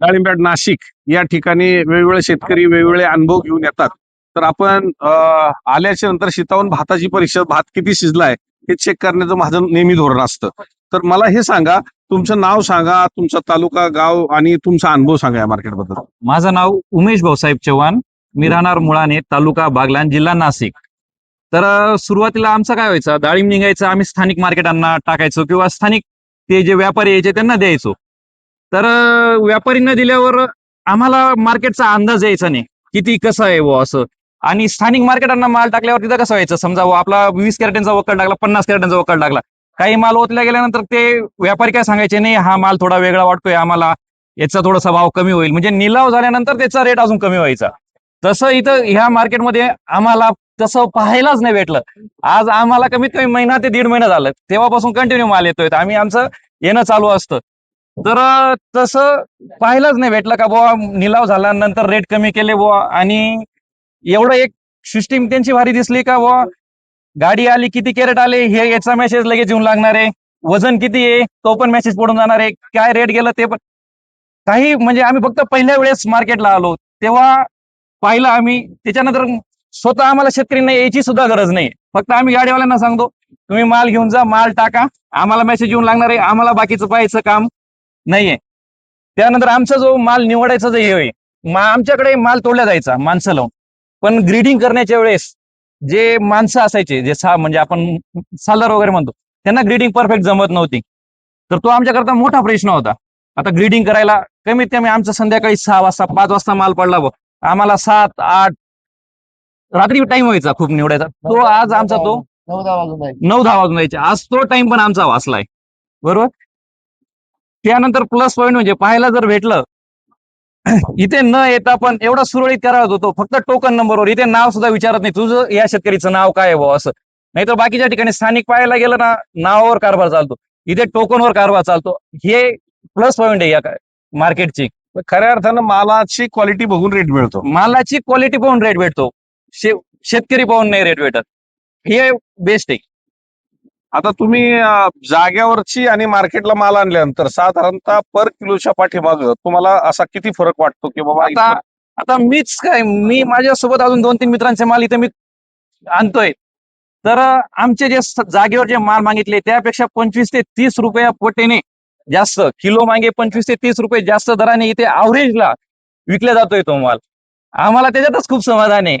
डाळिंबॅट नाशिक या ठिकाणी वेगवेगळे शेतकरी वेगवेगळे अनुभव घेऊन येतात. तर आपण आल्याच्यानंतर शेतावरून भाताची परीक्षा भात किती शिजलाय हे चेक करण्याचं माझं नेहमी धोरण असतं. तर मला हे सांगा तुमचं नाव सांगा तुमचा तालुका गाव आणि तुमचा अनुभव सांगा या मार्केटबद्दल माझं नाव उमेश भाऊसाहेब चव्हाण. मी राहणार मुळाने तालुका बागलान जिल्हा नाशिक. तर सुरुवातीला आमचं काय व्हायचं? डाळिंब निघायचं आम्ही स्थानिक मार्केटांना टाकायचो किंवा स्थानिक ते जे व्यापारी यायचे त्यांना द्यायचो. तर व्यापारी व्यापारींना दिल्यावर आम्हाला मार्केटचा अंदाज यायचा नाही किती कसं आहे व असं. आणि स्थानिक मार्केटांना माल टाकल्यावर तिथं कसं व्हायचं? समजा आपला वीस कॅरेटांचा वकड टाकला पन्नास कॅरेटांचा वकड टाकला. काही माल ओतल्या गेल्यानंतर ते व्यापारी काय सांगायचे नाही हा माल थोडा वेगळा वाटतोय आम्हाला याचा थोडासा भाव कमी होईल. म्हणजे निलाव झाल्यानंतर त्याचा रेट अजून कमी व्हायचा. तसं इथं ह्या मार्केटमध्ये आम्हाला तसं पाहायलाच नाही भेटलं. आज आम्हाला कमीत कमी महिना ते दीड महिना झालं. तेव्हापासून कंटिन्यू माल येतोय. तर आम्ही आमचं येणं चालू असतं. तर तसं पाहायलाच नाही भेटलं का बुवा निलाव झाल्यानंतर रेट कमी केले बुवा. आणि एवढं एक सिस्टीम त्यांची भारी दिसली का बुवा गाडी आली किती कॅरेट आले हे याचा मेसेज लगेच येऊन लागणार आहे. वजन किती आहे तो पण मेसेज पडून जाणार आहे. काय रेट गेलं ते पण काही म्हणजे आम्ही फक्त पहिल्या वेळेस मार्केटला आलो. तेव्हा पाहिलं आम्ही त्याच्यानंतर स्वतः आम्हाला शेतकऱ्यांना यायची सुद्धा गरज नाही. फक्त आम्ही गाडीवाल्यांना सांगतो तुम्ही माल घेऊन जा माल टाका आम्हाला मेसेज येऊन लागणार आहे आम्हाला बाकीचं पाहायचं काम नाहीये. त्यानंतर आमचा जो माल निवडायचा जो हे मा आमच्याकडे माल तोडला जायचा माणसं लावून. पण ग्रीडिंग करण्याच्या वेळेस जे माणसं असायचे जे सा म्हणजे आपण सालर वगैरे म्हणतो त्यांना ग्रीडिंग परफेक्ट जमत नव्हती. तर तो आमच्याकरता मोठा प्रश्न होता. आता ग्रीडिंग करायला कमीत कमी आमचा संध्याकाळी सहा वाजता पाच वाजता माल पडला बघ आम्हाला सात आठ रात्री टाइम व्हायचा खूप निवडायचा. तो आज आमचा तो नऊ दहा वाजून. नऊ दहा वाजून जायचे. आज तो टाइम पण आमचा वाचलाय. बरोबर? त्यानंतर प्लस पॉईंट म्हणजे पाहायला जर भेटलं इथे न येता पण एवढा सुरळीत करायला होतो. फक्त टोकन नंबरवर इथे नाव सुद्धा विचारत नाही. तुझं या शेतकरीचं नाव काय आहे असं. नाहीतर बाकीच्या ठिकाणी स्थानिक पाहायला गेलं ना नावावर कारभार चालतो. इथे टोकनवर कारभार चालतो. हे प्लस पॉईंट आहे या मार्केटची खऱ्या अर्थानं मालाची क्वालिटी बघून रेट मिळतो. मालाची क्वालिटी पाहून रेट भेटतो. शे- शेतकरी पाहून नाही रेट भेटत. हे बेस्ट आहे. आता तुम्ही अं, जाग्यावरची आणि मार्केटला माल आणल्यानंतर साधारणतः पर किलोच्या पाठीमाग तुम्हाला असा किती फरक वाटतो की बाबा आता आता मीच काय मी माझ्यासोबत अजून दोन तीन मित्रांचे माल इथे मी आणतोय. तर अं, आमचे जे स- जागेवर जे माल मागितले त्यापेक्षा पंचवीस ते तीस रुपया पटीने जास्त. किलो मागे पंचवीस ते तीस रुपये जास्त दराने इथे अवरेजला विकला जातोय तो माल. आम्हाला त्याच्यातच खूप समाधान आहे.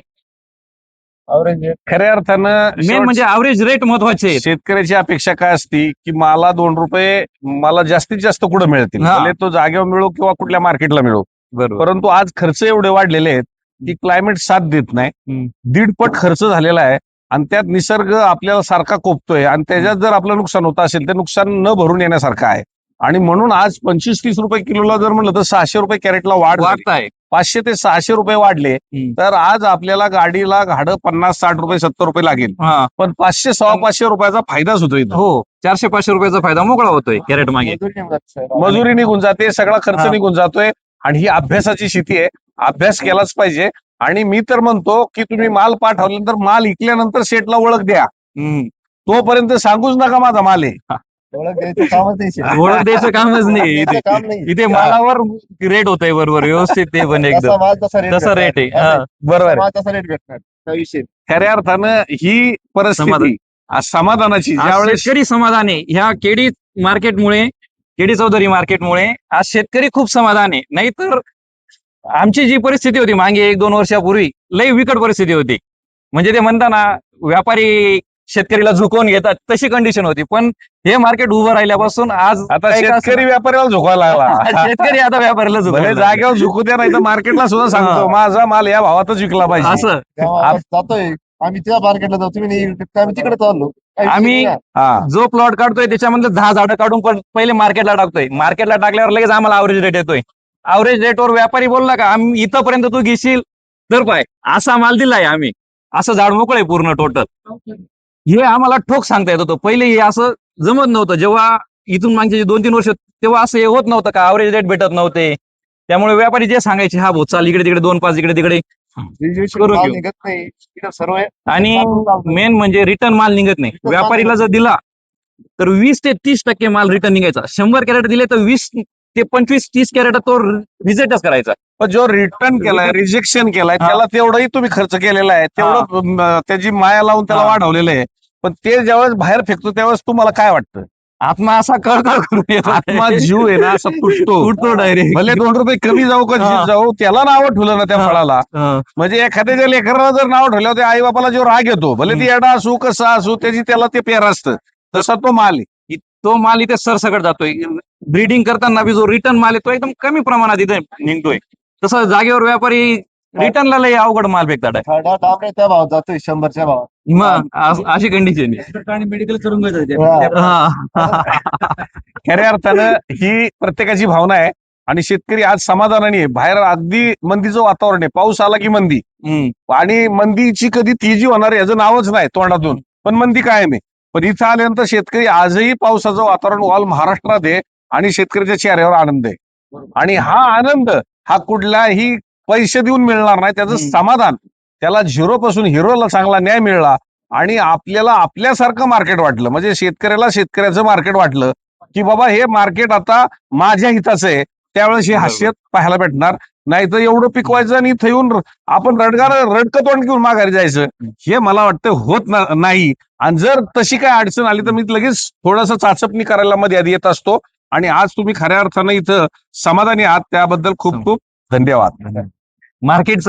खऱ्या अर्थानं मेन म्हणजे अवरेज रेट महत्त्वाचे आहेत. शेतकऱ्याची अपेक्षा काय असती की मला दोन रुपये मला जास्तीत जास्त कुठं मिळतील? हा. भले तो जागेवर मिळो किंवा कुठल्या मार्केटला मिळो. बरोबर. परंतु आज खर्च एवढे वाढलेले आहेत की क्लायमेट साथ देत नाही. हम्म. दीडपट खर्च झालेला आहे आणि त्यात निसर्ग आपल्याला सारखा कोपतोय आणि त्याच्यात जर आपलं नुकसान होत असेल तर नुकसान न भरून येण्यासारखं आहे. आणि म्हणून आज पंचवीस तीस रुपये किलोला जर म्हणलं तर सहाशे रुपये कॅरेटला वाढ झाली. वाढताय पाचशे ते सहाशे रुपये वाढले. तर आज आपल्याला गाडीला भाडं पन्नास साठ रुपये सत्तर रुपये लागेल. हा. पण पाचशे सव्वा पाचशे रुपयाचा फायदाच होतो इथं. हो चारशे पाचशे रुपयाचा फायदा मोकळा होतोय कॅरेट मागे. मजुरी निघून जाते सगळा खर्च हा. निघून जातोय आणि ही अभ्यासाची शेती आहे. अभ्यास केलाच पाहिजे. आणि मी तर म्हणतो की तुम्ही माल पाठवल्यानंतर माल इकल्यानंतर शेटला ओळख द्या. तोपर्यंत सांगूच नका माझा माल आहे. ओळख द्यायचं कामच नाही शेती. ओळख द्यायचं कामच नाही द्यायचं इथे काम नाही इथे मालावर रेट होत आहे बरोबर व्यवस्थित ते पण एकदम तसा रेट आहे हा. बरोबर आहे. माल तसा रेट भेटणार काही विषय नाही. खऱ्या अर्थानं ही परिस्थिती समाधान. आज समाधानाची आज ज्यावेळेस शेतकरी समाधान आहे ह्या केडी मार्केटमुळे केडी चौधरी मार्केटमुळे आज शेतकरी खूप समाधान आहे नाहीतर आमची जी परिस्थिती होती मागे एक दोन वर्षापूर्वी लई विकट परिस्थिती होती म्हणजे ते म्हणता ना व्यापारी शेतकरीला झुकवून घेतात तशी कंडिशन होती. पण हे मार्केट उभं राहिल्यापासून आज आता का शेतकरी व्यापाऱ्याला झोकायला लागला. शेतकरी आता व्यापाऱ्याला भले झुकवून जागेवर झुकू द्या नाही तर मार्केटला सुद्धा सांगतो हा. माझा माल या भावातच विकला पाहिजे. असं. तेव्हा जातोय. आम्ही त्या मार्केटला जाऊ तुम्ही नाही आम्ही तिकडे चाललो. काही विषय आम्ही- नाही. हा. जो प्लॉट काढतोय त्याच्यामधलं दहा झाडं काढून पण पहिले मार्केटला टाकतोय. मार्केटला टाकल्यावर लगेच आम्हाला अवरेज रेट येतोय. अवरेज रेटवर व्यापारी बोलला का आम्ही इथंपर्यंत तू घेशील तर पाय. असा माल दिलाय आम्ही. असं झाड मोकळं आहे पूर्ण टोटल हे आम्हाला ठोक सांगता येत होतं. पहिले हे असं जमत नव्हतं. जेव्हा इथून मागचे जे दोन तीन वर्ष तेव्हा असं हे होत नव्हतं का? अवरेज रेट भेटत नव्हते. त्यामुळे व्यापारी जे सांगायचे हा भाऊ चाल इकडे तिकडे दोन पाच इकडे तिकडे. करून घेऊ. आणि. मेन म्हणजे रिटर्न माल निघत नाही. माल व्यापारीला जर दिला तर वीस ते तीस टक्के माल रिटर्न निघायचा. शंभर कॅरेट दिले तर वीस ते पंचवीस तीस कॅरेट तो रिजेक्टच करायचा पण जो रिटर्न केलाय रिजेक्शन केलाय. त्याला तेवढंही तुम्ही खर्च केलेला आहे तेवढं त्याची माया लावून त्याला. वाढवलेलं आहे पण ते ज्यावेळेस बाहेर फेकतो त्यावेळेस तुम्हाला काय वाटतं आत्मा असा कळकळ येतो. आत्मा जीव आहे ना असा तुटतो तुटतो डायरेक्ट भले दोन रुपये कमी जाऊ का हा. जाऊ त्याला नाव ठेवलं ना त्या. फळाला म्हणजे एखाद्याच्या लेकराला जर नाव ठेवलं त्या आई बापाला जो राग येतो भले ती एडा असू कसा असू त्याची त्याला ते पेर असतं तसा तो माल आहे. तो माल इथे सरसकट जातोय. ब्रीडिंग करताना बी जो रिटर्न माल आहे तो एकदम कमी प्रमाणात इथे निघतोय. तसं जागेवर व्यापारी रिटर्नला लय अवघड माल फेकतात. डाबरे त्या भावात जातोय शंभरच्या भावात. मग अशी कंडिशन आणि मेडिकल करून खऱ्या अर्थानं ही प्रत्येकाची भावना आहे आणि शेतकरी आज समाधानाने आहे. बाहेर अगदी मंदीचं वातावरण आहे. पाऊस आला की मंदी. आणि मंदीची कधी तेजी होणार आहे याचं नावच नाही तोंडातून. पण मंदी कायम आहे. पण इथं आल्यानंतर शेतकरी आजही पावसाचं वातावरण ऑल महाराष्ट्रात आहे आणि शेतकऱ्याच्या चेहऱ्यावर आनंद आहे. आणि हा आनंद हा कुठलाही पैसे देऊन मिळणार नाही त्याचं. समाधान. त्याला झिरो पासून हिरोला चांगला न्याय मिळला आणि आपल्याला आपल्यासारखं मार्केट वाटलं. म्हणजे शेतकऱ्याला शेतकऱ्याचं मार्केट वाटलं की बाबा हे मार्केट आता माझ्या हिताचं आहे. त्यावेळेस हे हास्यात पाहायला भेटणार. नाही तर एवढं पिकवायचं आणि इथं येऊन आपण रडगार रडकं तोंड घेऊन माघारी जायचं. हे मला वाटतं होत नाही. आणि जर तशी काय अडचण आली तर मी लगेच थोडस चाचपणी करायला मध्ये आधी येत असतो. आणि आज तुम्ही खऱ्या अर्थानं इथं समाधानी आहात. त्याबद्दल खूप खूप धन्यवाद. मार्केटचं